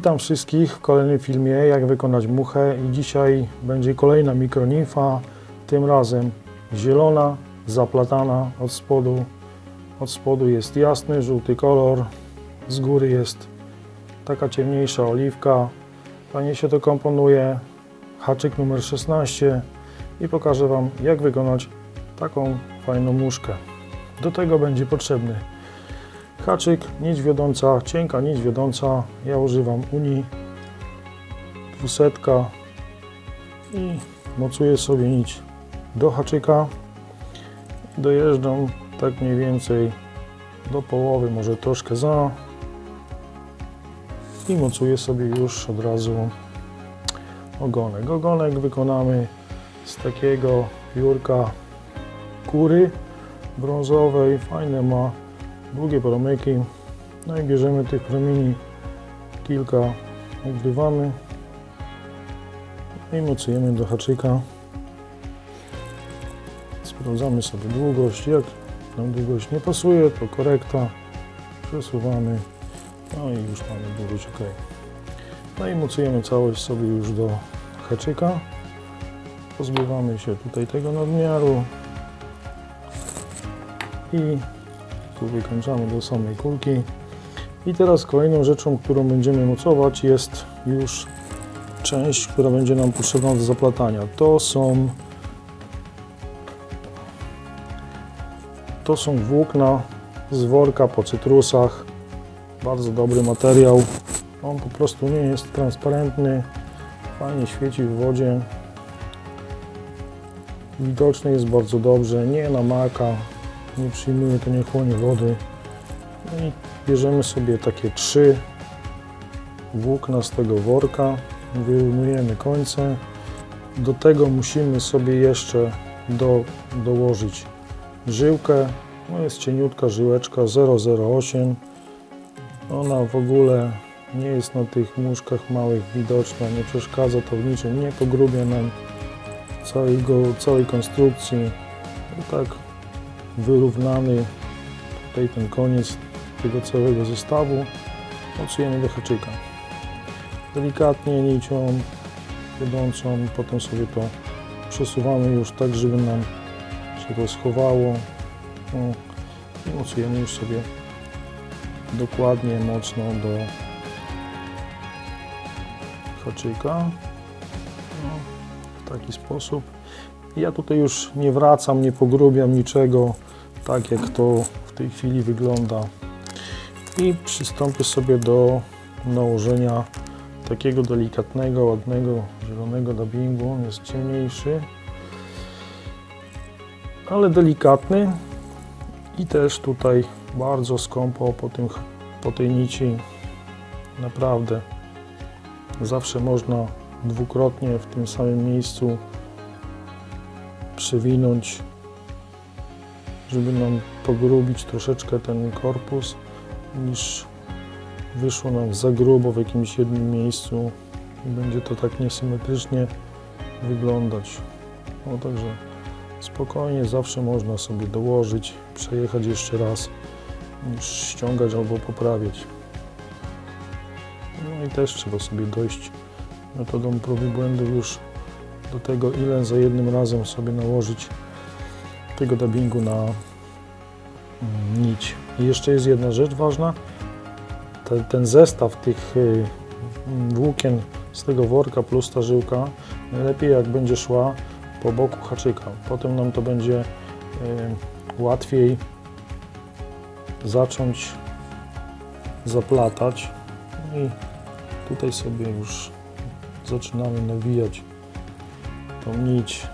Witam wszystkich w kolejnym filmie jak wykonać muchę i dzisiaj będzie kolejna mikronimfa, tym razem zielona, zaplatana od spodu. Od spodu jest jasny, żółty kolor, z góry jest taka ciemniejsza oliwka. Fajnie się to komponuje. Haczyk numer 16 i pokażę Wam jak wykonać taką fajną muszkę. Do tego będzie potrzebny haczyk, nić wiodąca, cienka nić wiodąca. Ja używam Unii 200 i mocuję sobie nić do haczyka. Dojeżdżam tak mniej więcej do połowy, może troszkę za i mocuję sobie już od razu ogonek. Ogonek wykonamy z takiego piórka kury brązowej, fajne ma długie promyki. No i bierzemy tych promieni kilka, ugrywamy i mocujemy do haczyka. Sprawdzamy sobie długość. Jak nam długość nie pasuje, to korekta. Przesuwamy. No i już mamy długość ok. No i mocujemy całość sobie już do haczyka. Pozbywamy się tutaj tego nadmiaru i tu wykończamy do samej kulki. I teraz kolejną rzeczą, którą będziemy mocować jest już część, która będzie nam potrzebna do zaplatania. To są to są włókna z worka po cytrusach. Bardzo dobry materiał. On po prostu nie jest transparentny. Fajnie świeci w wodzie. Widoczny jest bardzo dobrze, nie namaka, nie przyjmuje to nie chłonie wody. No i bierzemy sobie takie trzy włókna z tego worka, wyjmujemy końce. Do tego musimy sobie jeszcze do, dołożyć żyłkę. No jest cieniutka żyłeczka 008. Ona w ogóle nie jest na tych muszkach małych widoczna, nie przeszkadza to w niczym, nie pogrubia nam całego, całej konstrukcji. Tak wyrównany tutaj ten koniec tego całego zestawu mocujemy do haczyka. Delikatnie nicią wiodącą, potem sobie to przesuwamy już tak, żeby nam się to schowało. O, I mocujemy już sobie dokładnie, mocno do haczyka. No, w taki sposób. Ja tutaj już nie wracam, nie pogrubiam niczego, tak jak to w tej chwili wygląda. I przystąpię sobie do nałożenia takiego delikatnego, ładnego, zielonego dubbingu. On jest ciemniejszy, ale delikatny i też tutaj bardzo skąpo po, tym, po tej nici. Naprawdę zawsze można dwukrotnie w tym samym miejscu przewinąć, żeby nam pogrubić troszeczkę ten korpus, niż wyszło nam za grubo w jakimś jednym miejscu i będzie to tak niesymetrycznie wyglądać. No także spokojnie zawsze można sobie dołożyć, przejechać jeszcze raz, niż ściągać albo poprawiać. No i też trzeba sobie dojść metodą prób i błędów już do tego, ile za jednym razem sobie nałożyć tego dubbingu na mm, nić. I jeszcze jest jedna rzecz ważna. Ten, ten zestaw tych y, włókien z tego worka plus ta żyłka najlepiej jak będzie szła po boku haczyka. Potem nam to będzie y, łatwiej zacząć zaplatać. No I tutaj sobie już zaczynamy nawijać tą nić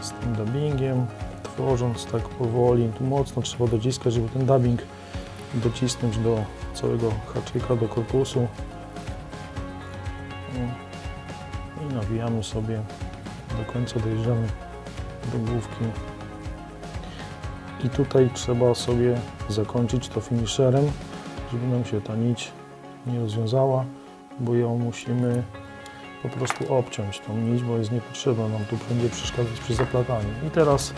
z tym dubbingiem, tworząc tak powoli, tu mocno trzeba dociskać, żeby ten dubbing docisnąć do całego haczyka, do korpusu. I nawijamy sobie, do końca dojeżdżamy do główki. I tutaj trzeba sobie zakończyć to finisherem, żeby nam się ta nić nie rozwiązała, bo ją musimy po prostu obciąć tą nić, bo jest niepotrzebna, nam tu będzie przeszkadzać przy zaplataniu. I teraz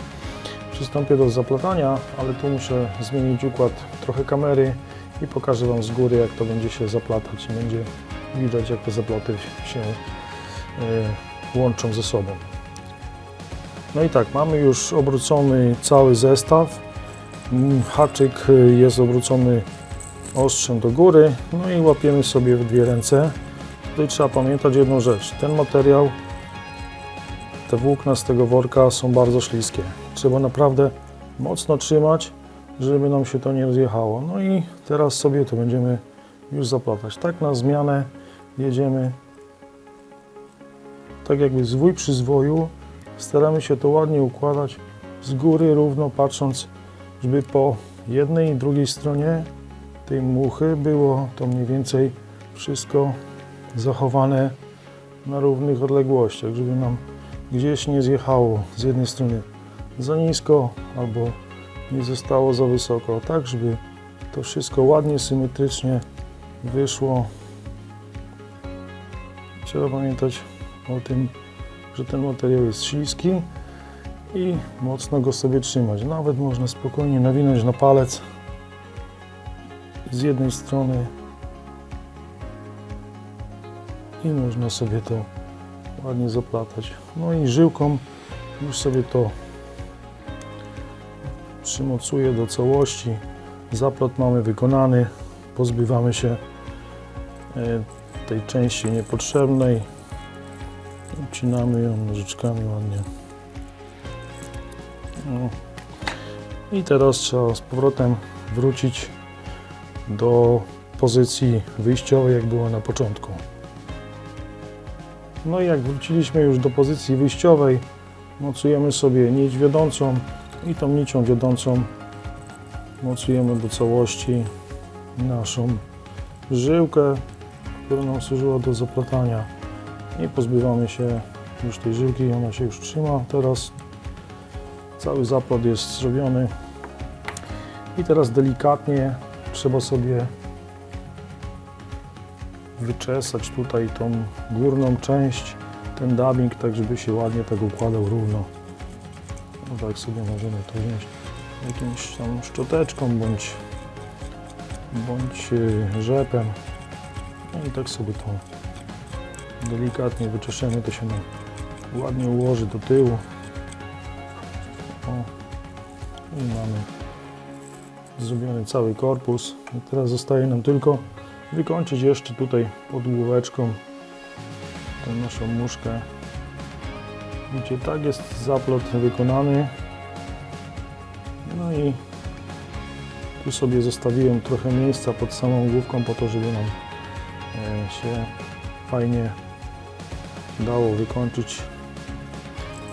przystąpię do zaplatania, ale tu muszę zmienić układ trochę kamery i pokażę Wam z góry jak to będzie się zaplatać i będzie widać jak te zaploty się e, łączą ze sobą. No i tak, mamy już obrócony cały zestaw. Mm, Haczyk y, jest obrócony ostrzem do góry, no i łapiemy sobie w dwie ręce. Tutaj trzeba pamiętać jedną rzecz. Ten materiał, te włókna z tego worka są bardzo śliskie. Trzeba naprawdę mocno trzymać, żeby nam się to nie rozjechało. No i teraz sobie to będziemy już zaplatać. Tak na zmianę jedziemy tak jakby zwój przy zwoju. Staramy się to ładnie układać z góry równo, patrząc, żeby po jednej i drugiej stronie tej muchy było to mniej więcej wszystko zachowane na równych odległościach, żeby nam gdzieś nie zjechało z jednej strony za nisko albo nie zostało za wysoko, tak żeby to wszystko ładnie, symetrycznie wyszło. Trzeba pamiętać o tym, że ten materiał jest śliski i mocno go sobie trzymać. Nawet można spokojnie nawinąć na palec z jednej strony i można sobie to ładnie zaplatać. No i żyłką już sobie to przymocuję do całości. Zaplot mamy wykonany. Pozbywamy się e, tej części niepotrzebnej. Ucinamy ją nożyczkami ładnie. No. I teraz trzeba z powrotem wrócić do pozycji wyjściowej, jak było na początku. No i jak wróciliśmy już do pozycji wyjściowej, mocujemy sobie nić wiodącą i tą nicią wiodącą mocujemy do całości naszą żyłkę, która nam służyła do zaplatania i pozbywamy się już tej żyłki, ona się już trzyma. Teraz cały zaplot jest zrobiony i teraz delikatnie trzeba sobie wyczesać tutaj tą górną część, ten dubbing, tak żeby się ładnie tak układał równo. No tak sobie możemy to wziąć jakimś tam szczoteczką bądź, bądź y, rzepem. No i tak sobie to delikatnie wyczeszemy, to się nam ładnie ułoży do tyłu. O. I mamy zrobiony cały korpus. I teraz zostaje nam tylko wykończyć jeszcze tutaj pod główeczką tę naszą muszkę. Widzicie, tak jest zaplot wykonany. No i tu sobie zostawiłem trochę miejsca pod samą główką po to, żeby nam e, się fajnie dało wykończyć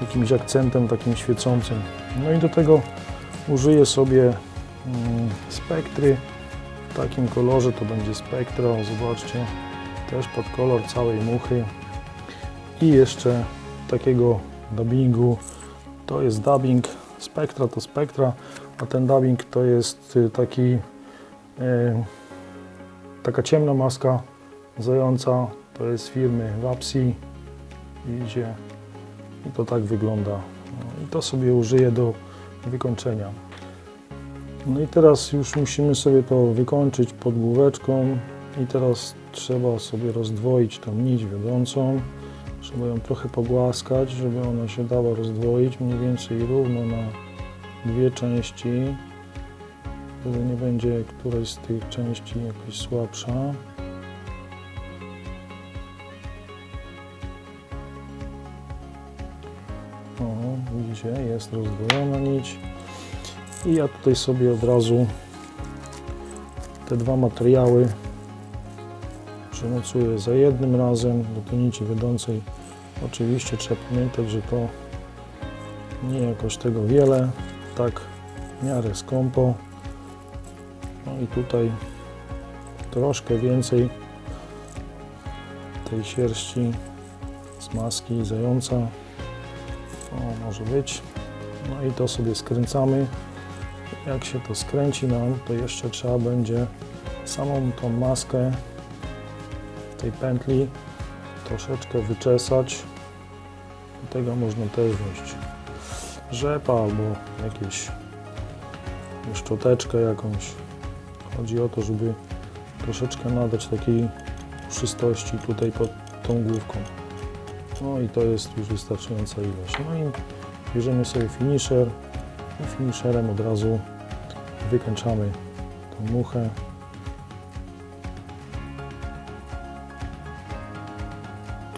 jakimś akcentem takim świecącym. No i do tego użyję sobie mm, spektry w takim kolorze, to będzie spektro, zobaczcie, też pod kolor całej muchy. I jeszcze takiego dubbingu, to jest dubbing, spektra to spektra, a ten dubbing to jest y, taki y, taka ciemna maska zająca, to jest firmy Wapsi, idzie i to tak wygląda. No I to sobie użyję do wykończenia. No i teraz już musimy sobie to wykończyć pod główeczką i teraz trzeba sobie rozdwoić tą nić wiodącą. Trzeba ją trochę pogłaskać, żeby ona się dała rozdwoić mniej więcej równo na dwie części. Wtedy nie będzie któraś z tych części jakoś słabsza. O, widzicie, jest rozdwojona nić. I ja tutaj sobie od razu te dwa materiały przymocuję za jednym razem do tej nici wiodącej. Oczywiście trzeba pamiętać, że to nie jakoś tego wiele, tak w miarę skąpo. No i tutaj troszkę więcej tej sierści z maski zająca. O, może być. No i to sobie skręcamy. Jak się to skręci nam, to jeszcze trzeba będzie samą tą maskę tej pętli troszeczkę wyczesać. Do tego można też wziąć rzepa albo jakieś szczoteczkę jakąś. Chodzi o to, żeby troszeczkę nadać takiej puszystości tutaj pod tą główką. No i to jest już wystarczająca ilość. No i bierzemy sobie finisher finisherem od razu wykańczamy tą muchę.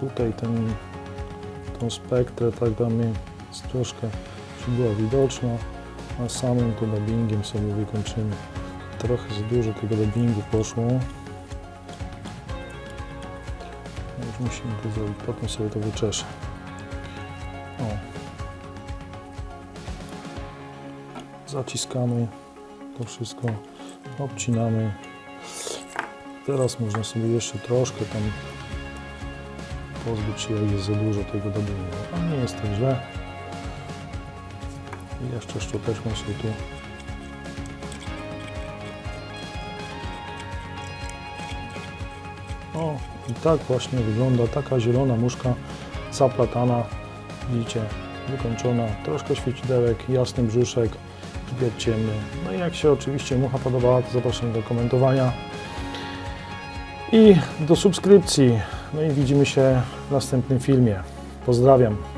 Tutaj ten, tą spektrę tak damy z troszkę, była widoczna, a samym to dubbingiem sobie wykończymy. Trochę za dużo tego dubbingu poszło. Już musimy to zrobić, potem sobie to wyczeszę. Zaciskamy to wszystko, obcinamy. Teraz można sobie jeszcze troszkę tam pozbyć się, jak jest za dużo tego dubbingu. A nie jest tak źle. I jeszcze szczoteczką sobie tu O, i tak właśnie wygląda taka zielona muszka zaplatana. Widzicie, wykończona, troszkę świecidełek, jasny brzuszek, zbieg ciemny. No i jak się oczywiście mucha podobała, to zapraszam do komentowania i do subskrypcji. No i widzimy się w następnym filmie. Pozdrawiam.